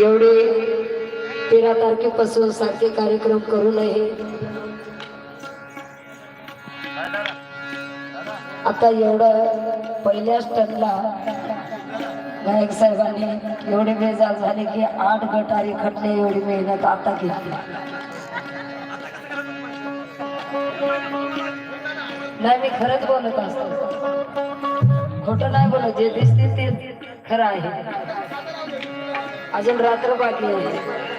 एवढे तेरा तारखेपासून सारखे कार्यक्रम करू नये. आता एवढं पहिल्या टनला गायक साहेबांनी एवढे बेजार झाले की आठ गटारी खटले एवढी मेहनत आता घेतली. नाही मी खरंच बोलत असतो. खोटं नाही बोलत. जे दिसते ते खरं आहे. अजून रात्र बाकी आहे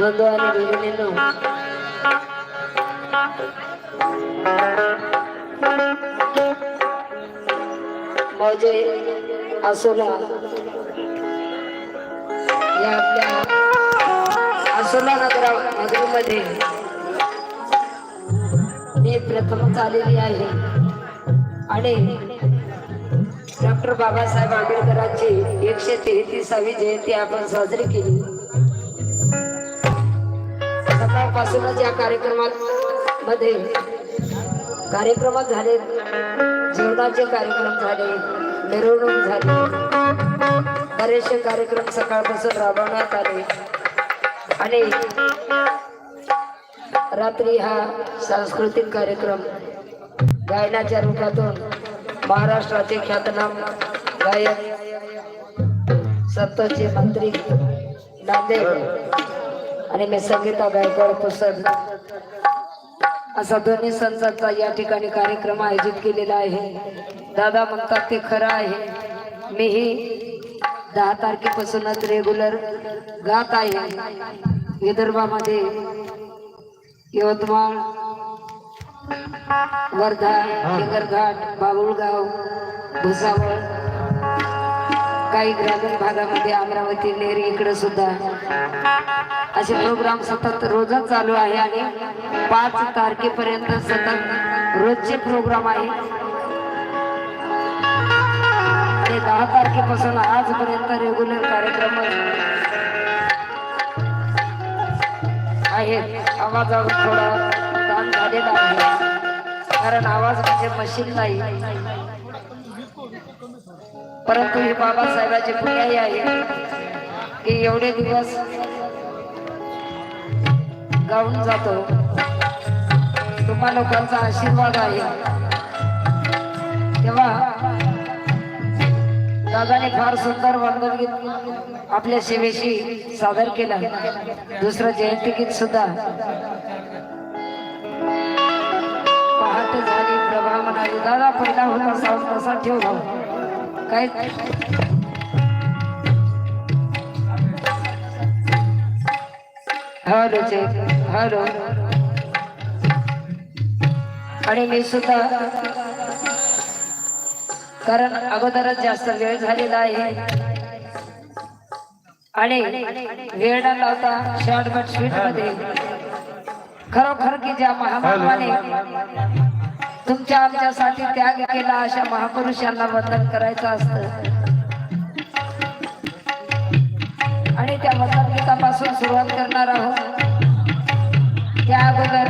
बंधू आणि भगिनींनो मौजे असोला. या आपल्या असोला नगरा नगरीमध्ये मी प्रथमच आलेली आहे. आणि डॉक्टर बाबासाहेब आंबेडकरांची एकशे तेहतीसावी जयंती आपण साजरी केली. सकाळपासूनच या कार्यक्रमात मध्ये कार्यक्रमात झाले जेवणाचे कार्यक्रम झाले मिरवणूक झाली. बरेचसे कार्यक्रम सकाळपासून राबवण्यात आले. आणि रात्री हा सांस्कृतिक कार्यक्रम गायनाच्या रूपातून महाराष्ट्राचे ख्यातनाम गायक सत्ताचे मंत्री नांदेड आणि मी संगीता गायकवाड पुस्तक असा दोन्ही संतांचा या ठिकाणी कार्यक्रम आयोजित केलेला आहे. दादा म्हणतात ते खरं आहे. मीही दहा तारखेपासूनच रेग्युलर गात आहे. विदर्भामध्ये यवतमाळ वर्धा हिंगरघाट बाबुळगाव भुसावळ काही ग्रामीण भागामध्ये अमरावती नेर इकडे सुद्धा. असे प्रोग्राम सतत रोजच चालू आहे आणि पाच तारखेपर्यंत सतत रोजचे प्रोग्राम आहे. ते दहा तारखेपासून आजपर्यंत रेग्युलर कार्यक्रम आहेत. आवाजावर थोडा ताण झालेला आहे. कारण आवाज म्हणजे मशीन नाही. परंतु हे बाबासाहेबाचे पुण्याही आहे की एवढे दिवस गाऊन जातो. तुम्हा लोकांचा आशीर्वाद आहे? तेव्हा दादाने फार सुंदर वंदन गीत आपल्या सेवेशी सादर केला. दुसरं जयंती गीत सुद्धा पहाटे झाली प्रभा म्हणाली दादा पहिला होता साऊंड तसा ठेव काय? हॅलो जय. हॅलो आणि मी सुद्धा. कारण अगोदरच जास्त वेळ झालेला आहे. आणि वेळ न लावता शॉर्टकट स्पीडमध्ये खरोखर की ज्या महामानवाने तुमच्या आमच्यासाठी त्याग केला अशा महापुरुषांना वंदन करायचं असतं. आणि त्या वंदन गीतापासून सुरुवात करणार आहोत. त्या अगोदर.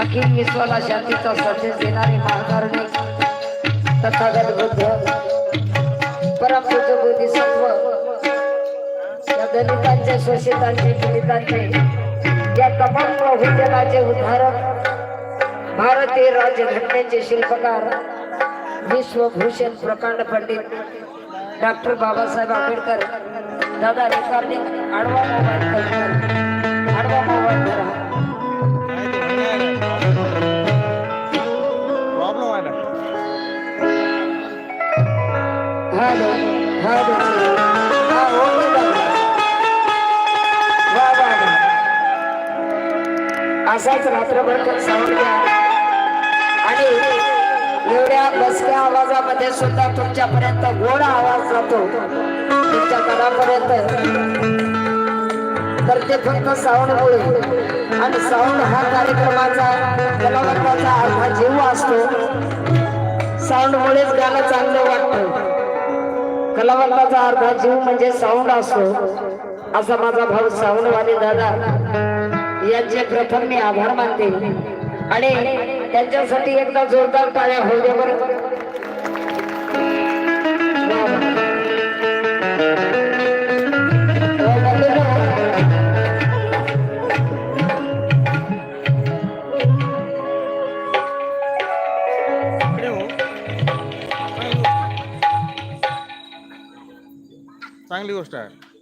अखिल विश्वाला शांतीचा संदेश देणारे महाकारणे तथागत बुद्ध परमपूज्य बोधिसत्व या दलितांचे शोषितांचे पीडितांचे या तमाम बहुजनाचे उदाहरण भारतीय राज्यघटनेचे शिल्पकार विश्वभूषण प्रकांड पंडित डॉक्टर बाबासाहेब आंबेडकर. दादा रेकॉर्डिंग आडवा मोबाईल. आडवा मोबाईल प्रॉब्लेम आहे हॅलो हॅलो. हा. असाच रात्रभर साऊंड घ्या या बसक्या आवाजामध्ये सुद्धा तुमच्यापर्यंत गोड आवाज जातो. तुमच्या घरापर्यंत तर ते फक्त साऊंडमुळे आणि साऊंड हा कार्यक्रमाचा कलावंताचा अर्धा जीव असतो साऊंडमुळेच गाणं चांगलं वाटतं. कलावंताचा अर्धा जीव म्हणजे साऊंड असतो. असा माझा भाऊ साऊंडवाले दादा यांचे प्रथम मी आभार मानते. आणि त्यांच्यासाठी एकदा जोरदार टाळ्या होऊ द्या बरं. चांगली गोष्ट आहे.